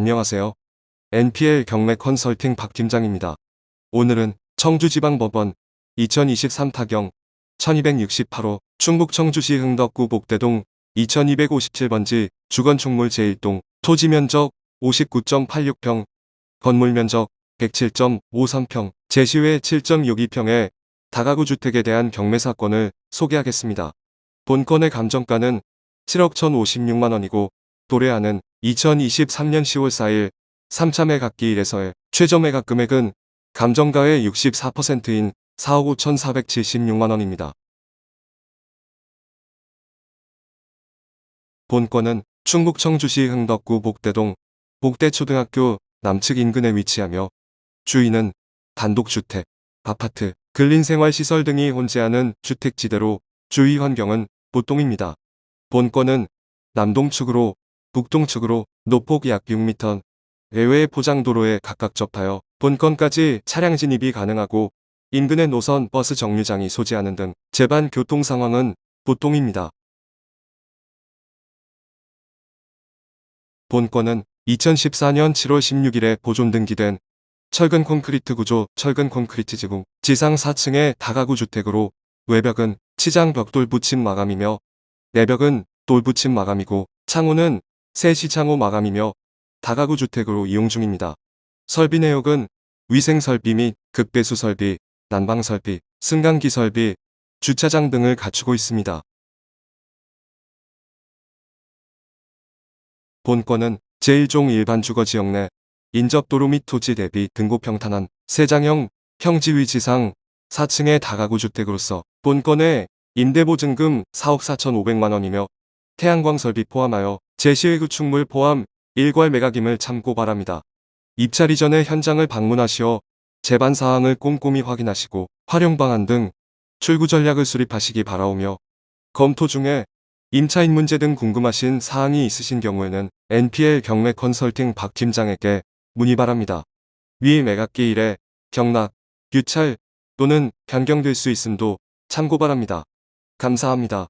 안녕하세요. NPL 경매 컨설팅 박 팀장입니다. 오늘은 청주지방법원 2023 타경 1268호 충북 청주시 흥덕구 복대동 2257번지 주건축물 제1동 토지 면적 59.86평 건물 면적 107.53평 제시외 7.62평의 다가구 주택에 대한 경매 사건을 소개하겠습니다. 본건의 감정가는 7억 1,056만 원이고 도래하는 2023년 10월 4일 3차 매각기 1에서의 최저 매각 금액은 감정가의 64%인 4억 5,476만 원입니다. 본건은 충북 청주시 흥덕구 복대동 복대초등학교 남측 인근에 위치하며 주인은 단독주택, 아파트, 근린생활시설 등이 혼재하는 주택지대로 주위 환경은 보통입니다. 본건은 남동측으로 북동측으로 노폭 약 6m, 외외 포장도로에 각각 접하여 본건까지 차량 진입이 가능하고 인근의 노선 버스 정류장이 소재하는 등 제반 교통 상황은 보통입니다. 본건은 2014년 7월 16일에 보존 등기된 철근 콘크리트 구조 철근 콘크리트 지붕 지상 4층의 다가구 주택으로 외벽은 치장 벽돌 붙임 마감이며 내벽은 돌 붙임 마감이고 창호는 세시창호 마감이며 다가구 주택으로 이용 중입니다. 설비 내역은 위생 설비 및 극배수 설비, 난방 설비, 승강기 설비, 주차장 등을 갖추고 있습니다. 본건은 제1종 일반 주거 지역 내 인접도로 및 토지 대비 등고 평탄한 세장형 평지위 지상 4층의 다가구 주택으로서 본건의 임대보증금 4억 4천5백만 원이며 태양광 설비 포함하여 제시외 구축물 포함 일괄 매각임을 참고 바랍니다. 입찰 이전에 현장을 방문하시어 제반 사항을 꼼꼼히 확인하시고 활용 방안 등 출구 전략을 수립하시기 바라오며 검토 중에 임차인 문제 등 궁금하신 사항이 있으신 경우에는 NPL 경매 컨설팅 박 팀장에게 문의 바랍니다. 위 매각기 일에 경락, 유찰 또는 변경될 수 있음도 참고 바랍니다. 감사합니다.